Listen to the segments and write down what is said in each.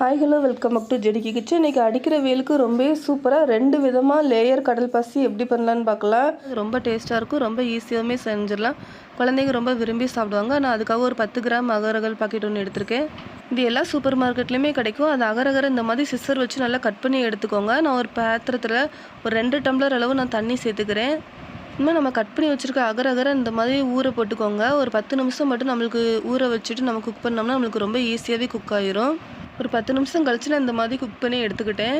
Hi hello welcome up to ஜெடிக்கு kitchen இன்றைக்கி அடிக்கிற வெயிலுக்கு ரொம்பவே சூப்பராக ரெண்டு விதமாக லேயர் கடல் பசி எப்படி பண்ணலான்னு பார்க்கலாம். ரொம்ப டேஸ்ட்டாக இருக்கும் ரொம்ப ஈஸியாகவுமே செஞ்சிடலாம். குழந்தைங்க ரொம்ப விரும்பி சாப்பிடுவாங்க. நான் அதுக்காக ஒரு பத்து கிராம் அகரகல் பாக்கெட் ஒன்று எடுத்திருக்கேன். இது எல்லா சூப்பர் மார்க்கெட்லேயுமே கிடைக்கும். அந்த அகரகரை இந்த மாதிரி சிஸ்டர் வச்சு நல்லா கட் பண்ணி எடுத்துக்கோங்க. நான் ஒரு பாத்திரத்தில் ஒரு ரெண்டு டம்ளர் அளவு நான் தண்ணி சேர்த்துக்கிறேன். இன்னும் நம்ம கட் பண்ணி வச்சுருக்க அகர அகர இந்த மாதிரி ஊற போட்டுக்கோங்க. ஒரு பத்து நிமிஷம் மட்டும் நம்மளுக்கு ஊற வச்சுட்டு நம்ம குக் பண்ணோம்னா நம்மளுக்கு ரொம்ப ஈஸியாகவே குக் ஆயிரும். ஒரு பத்து நிமிஷம் கழிச்சு நான் இந்த மாதிரி குக் பண்ணி எடுத்துக்கிட்டேன்.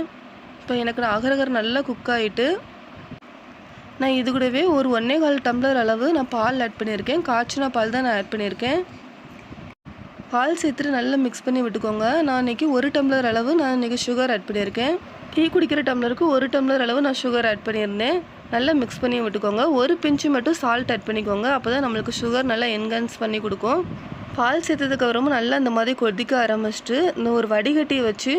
இப்போ எனக்கு நான் அகரகர் நல்லா குக் ஆகிட்டு நான் இது கூடவே ஒரு ஒன்றே கால் டம்ளர் அளவு நான் பால் ஆட் பண்ணியிருக்கேன். காய்ச்சின பால் தான் நான் ஆட் பண்ணியிருக்கேன். பால் சேர்த்துட்டு நல்லா மிக்ஸ் பண்ணி விட்டுக்கோங்க. நான் இன்றைக்கி ஒரு டம்ளர் அளவு நான் இன்றைக்கி சுகர் ஆட் பண்ணியிருக்கேன். டீ குடிக்கிற டம்ளருக்கு ஒரு டம்ளர் அளவு நான் சுகர் ஆட் பண்ணியிருந்தேன். நல்லா மிக்ஸ் பண்ணி விட்டுக்கோங்க. ஒரு பிஞ்சு மட்டும் சால்ட் ஆட் பண்ணிக்கோங்க. அப்போ தான் நம்மளுக்கு சுகர் நல்லா என்ஹான்ஸ் பண்ணி கொடுக்கும். பால் சேர்த்ததுக்கப்புறமும் நல்லா இந்த மாதிரி கொதிக்க ஆரம்பிச்சிட்டு இந்த ஒரு வடிகட்டியை வச்சு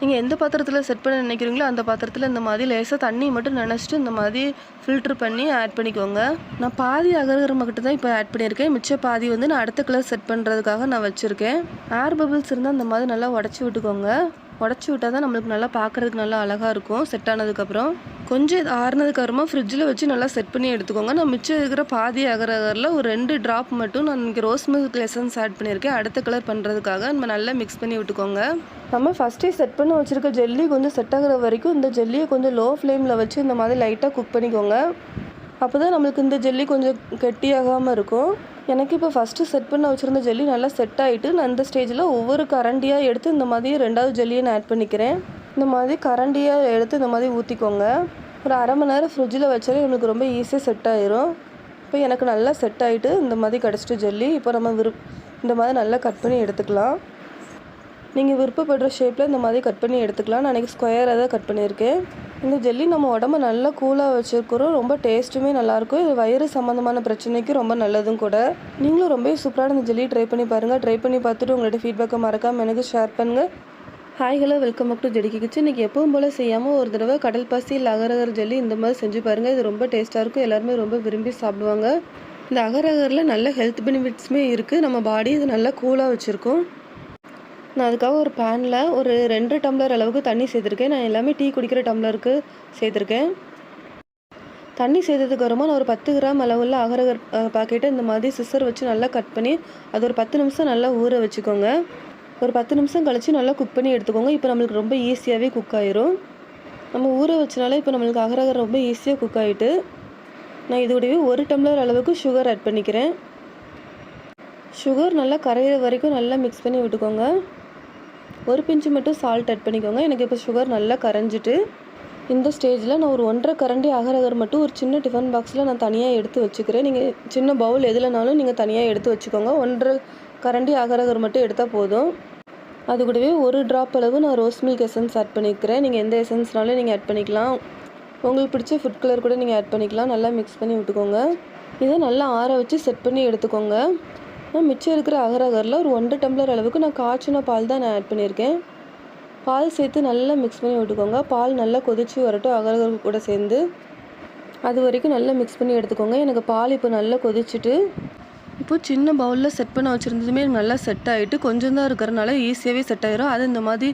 நீங்கள் எந்த பாத்திரத்தில் செட் பண்ண நினைக்கிறீங்களோ அந்த பாத்திரத்தில் இந்த மாதிரி லேசாக தண்ணி மட்டும் நினச்சிட்டு இந்த மாதிரி ஃபில்ட்ரு பண்ணி ஆட் பண்ணிக்கோங்க. நான் பாதி அகரகர மட்டும் தான் இப்போ ஆட் பண்ணியிருக்கேன். மிச்ச பாதி வந்து நான் அடுத்த கலர் செட் பண்ணுறதுக்காக நான் வச்சுருக்கேன். ஏர் பபிள்ஸ் இருந்தால் இந்த மாதிரி நல்லா உடச்சி விட்டுக்கோங்க. உடச்சி விட்டால் தான் நம்மளுக்கு நல்லா பார்க்குறதுக்கு நல்லா அழகாக இருக்கும். செட் ஆனதுக்கப்புறம் கொஞ்சம் இது ஆறுனதுக்கப்புறமா ஃப்ரிட்ஜில் வச்சு நல்லா செட் பண்ணி எடுத்துக்கோங்க. நான் மிச்சம் இருக்கிற பாதி அகரகரில் ஒரு ரெண்டு ட்ராப் மட்டும் நான் இன்றைக்கி ரோஸ் மில்க் லெசன்ஸ் ஆட் பண்ணியிருக்கேன். அடுத்த கலர் பண்ணுறதுக்காக நம்ம நல்லா மிக்ஸ் பண்ணி விட்டுக்கோங்க. நம்ம ஃபஸ்ட்டே செட் பண்ணி வச்சுருக்க ஜெல்லி கொஞ்சம் செட் ஆகிற வரைக்கும் இந்த ஜெல்லியை கொஞ்சம் லோ ஃப்ளேமில் வச்சு இந்த மாதிரி லைட்டாக குக் பண்ணிக்கோங்க. அப்போ தான் நம்மளுக்கு இந்த ஜெல்லி கொஞ்சம் கெட்டியாகாமல் இருக்கும். எனக்கு இப்போ ஃபஸ்ட்டு செட் பண்ண வச்சுருந்த ஜெல்லி நல்லா செட் ஆகிட்டு நான் இந்த ஸ்டேஜில் ஒவ்வொரு கரண்டியாக எடுத்து இந்த மாதிரி ரெண்டாவது ஜெல்லியை நான் ஆட் பண்ணிக்கிறேன். இந்த மாதிரி கரண்டியாக எடுத்து இந்த மாதிரி ஊற்றிக்கோங்க ஒரு அரை மணி நேரம் ஃப்ரிட்ஜில் வச்சாலே நம்மளுக்கு ரொம்ப ஈஸியாக செட் ஆயிரும். இப்போ எனக்கு நல்லா செட் ஆகிட்டு இந்த மாதிரி கிடச்சிட்டு ஜெல்லி இப்போ நம்ம விருப் இந்த மாதிரி நல்லா கட் பண்ணி எடுத்துக்கலாம். நீங்கள் விருப்பப்படுற ஷேப்பில் இந்த மாதிரி கட் பண்ணி எடுத்துக்கலாம். நான் அன்றைக்கி ஸ்கொயராக தான் கட் பண்ணியிருக்கேன். இந்த ஜெல்லி நம்ம உடம்ப நல்லா கூலாக வச்சுருக்கிறோம். ரொம்ப டேஸ்ட்டுமே நல்லாயிருக்கும். இது வயிறு சம்மந்தமான பிரச்சனைக்கு ரொம்ப நல்லதும் கூட. நீங்களும் ரொம்ப சூப்பரான இந்த ஜெல்லி ட்ரை பண்ணி பாருங்கள் ட்ரை பண்ணி பார்த்துட்டு உங்களோட ஃபீட்பேக்கை மறக்காமல் எனக்கு ஷேர் பண்ணுங்கள் hi hello welcome up to ஜெடிக்கி kitchen இன்றைக்கி எப்பவும் போல் செய்யாமல் ஒரு தடவை கடல் பாசி இல்லை அகரகர் ஜெல்லி இந்த மாதிரி செஞ்சு பாருங்கள் இது ரொம்ப டேஸ்ட்டாக இருக்கும். எல்லாருமே ரொம்ப விரும்பி சாப்பிடுவாங்க. இந்த அகரகரில் நல்ல ஹெல்த் பெனிஃபிட்ஸுமே இருக்குது நம்ம பாடி இது நல்லா கூலாக வச்சுருக்கோம். நான் அதுக்காக ஒரு பேனில் ஒரு ரெண்டு டம்ளர் அளவுக்கு தண்ணி சேர்த்துருக்கேன். நான் எல்லாமே டீ குடிக்கிற டம்ளருக்கு சேர்த்துருக்கேன். தண்ணி சேர்த்ததுக்கு அப்புறமா நான் ஒரு பத்து கிராம் அளவில் அகரகர் பாக்கெட்டை இந்த மாதிரி சிசர் வச்சு நல்லா கட் பண்ணி அது ஒரு பத்து நிமிஷம் நல்லா ஊற வச்சுக்கோங்க. ஒரு பத்து நிமிஷம் கழித்து நல்லா குக் பண்ணி எடுத்துக்கோங்க. இப்போ நம்மளுக்கு ரொம்ப ஈஸியாகவே குக் ஆயிரும். நம்ம ஊற வச்சனால இப்போ நம்மளுக்கு அகரகர் ரொம்ப ஈஸியாக குக் ஆகிட்டு நான் இதோடவே ஒரு டம்ளர் அளவுக்கு சுகர் ஆட் பண்ணிக்கிறேன். சுகர் நல்லா கரையிற வரைக்கும் நல்லா மிக்ஸ் பண்ணி விட்டுக்கோங்க. ஒரு பிஞ்சு மட்டும் சால்ட் ஆட் பண்ணிக்கோங்க. எனக்கு இப்போ சுகர் நல்லா கரைஞ்சிட்டு இந்த ஸ்டேஜில் நான் ஒரு ஒன்றரை கரண்டி அகரகர் மட்டும் ஒரு சின்ன டிஃபன் பாக்ஸில் நான் தனியாக எடுத்து வச்சுக்கிறேன். நீங்கள் சின்ன பவுல் எதுலனாலும் நீங்கள் தனியாக எடுத்து வச்சுக்கோங்க. ஒன்றரை கரண்டி அகரகர் மட்டும் எடுத்தால் போதும். அது கூடவே ஒரு ட்ராப் அளவு நான் ரோஸ் மில்க் எசன்ஸ் ஆட் பண்ணிக்கிறேன். நீங்கள் எந்த எசன்ஸ்னாலும் நீங்கள் ஆட் பண்ணிக்கலாம். உங்களுக்கு பிடிச்ச ஃபுட் கலர் கூட நீங்கள் ஆட் பண்ணிக்கலாம். நல்லா மிக்ஸ் பண்ணி விட்டுக்கோங்க. இதை நல்லா ஆற வச்சு செட் பண்ணி எடுத்துக்கோங்க. நான் மிச்சம் இருக்கிற அகரகரில் ஒரு ஒன்றரை டம்ளர் அளவுக்கு நான் காய்ச்சின பால் தான் நான் ஆட் பண்ணியிருக்கேன். பால் சேர்த்து நல்லா மிக்ஸ் பண்ணி விட்டுக்கோங்க. பால் நல்லா கொதித்து வரட்டும் அகரகர் கூட சேர்ந்து. அது வரைக்கும் நல்லா மிக்ஸ் பண்ணி எடுத்துக்கோங்க. எனக்கு பால் இப்போ நல்லா கொதிச்சுட்டு இப்போ சின்ன பவுலில் செட் பண்ண வச்சுருந்ததுமே நல்லா செட் ஆகிட்டு கொஞ்சம் தான் இருக்கிறனால ஈஸியாகவே செட் ஆகிரும் அது இந்த மாதிரி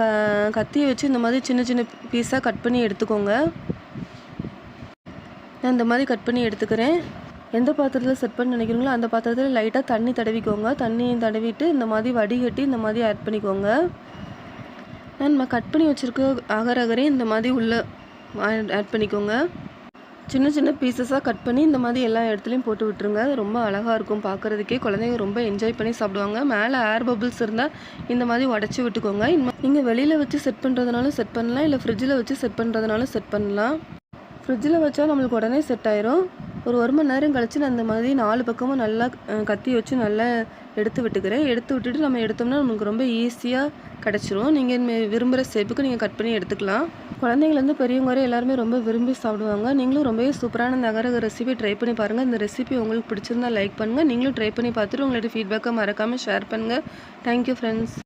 க கத்தியை வச்சு இந்த மாதிரி சின்ன சின்ன பீஸாக கட் பண்ணி எடுத்துக்கோங்க. நான் இந்த மாதிரி கட் பண்ணி எடுத்துக்கிறேன். எந்த பாத்திரத்தில் செட் பண்ண நினைக்கிறீங்களோ அந்த பாத்திரத்தில் லைட்டாக தண்ணி தடவிக்கோங்க. தண்ணி தடவிட்டு இந்த மாதிரி வடிகட்டி இந்த மாதிரி ஆட் பண்ணிக்கோங்க. நம்ம கட் பண்ணி வச்சுருக்க அகர் அகரே இந்த மாதிரி உள்ளே ஆட் பண்ணிக்கோங்க. சின்ன சின்ன பீசஸாக கட் பண்ணி இந்த மாதிரி எல்லா இடத்துலையும் போட்டு விட்டுருங்க. ரொம்ப அழகாக இருக்கும் பார்க்குறதுக்கே குழந்தைங்க ரொம்ப என்ஜாய் பண்ணி சாப்பிடுவாங்க. மேலே ஏர் பபிள்ஸ் இருந்தால் இந்த மாதிரி உடச்சி விட்டுக்கோங்க. நீங்கள் வெளியில் வச்சு செட் பண்ணுறதுனாலும் செட் பண்ணலாம். இல்லை ஃப்ரிட்ஜில் வச்சு செட் பண்ணுறதுனாலும் செட் பண்ணலாம். ஃப்ரிட்ஜில் வச்சா நம்மளுக்கு உடனே செட் ஆயிரும். ஒரு ஒரு மணி நேரம் கழித்து நான் இந்த மாதிரி நாலு பக்கமும் நல்லா கத்தி வச்சு நல்லா எடுத்து விட்டுக்கிறேன். எடுத்து விட்டுட்டு நம்ம எடுத்தோம்னா நமக்கு ரொம்ப ஈஸியாக கிடச்சிரும். நீங்கள் விரும்புகிற ஷேப்புக்கு நீங்கள் கட் பண்ணி எடுத்துக்கலாம். குழந்தைங்கலேருந்து பெரியவங்க வரை எல்லாருமே ரொம்ப விரும்பி சாப்பிடுவாங்க. நீங்களும் ரொம்பவே சூப்பரான நகரக ரெசிபி ட்ரை பண்ணி பாருங்கள் இந்த ரெசிபி உங்களுக்கு பிடிச்சிருந்தா லைக் பண்ணுங்கள் நீங்களும் ட்ரை பண்ணி பார்த்துட்டு உங்களோட ஃபீட்பேக்கை மறக்காமல் ஷேர் பண்ணுங்கள் தேங்க்யூ ஃப்ரெண்ட்ஸ்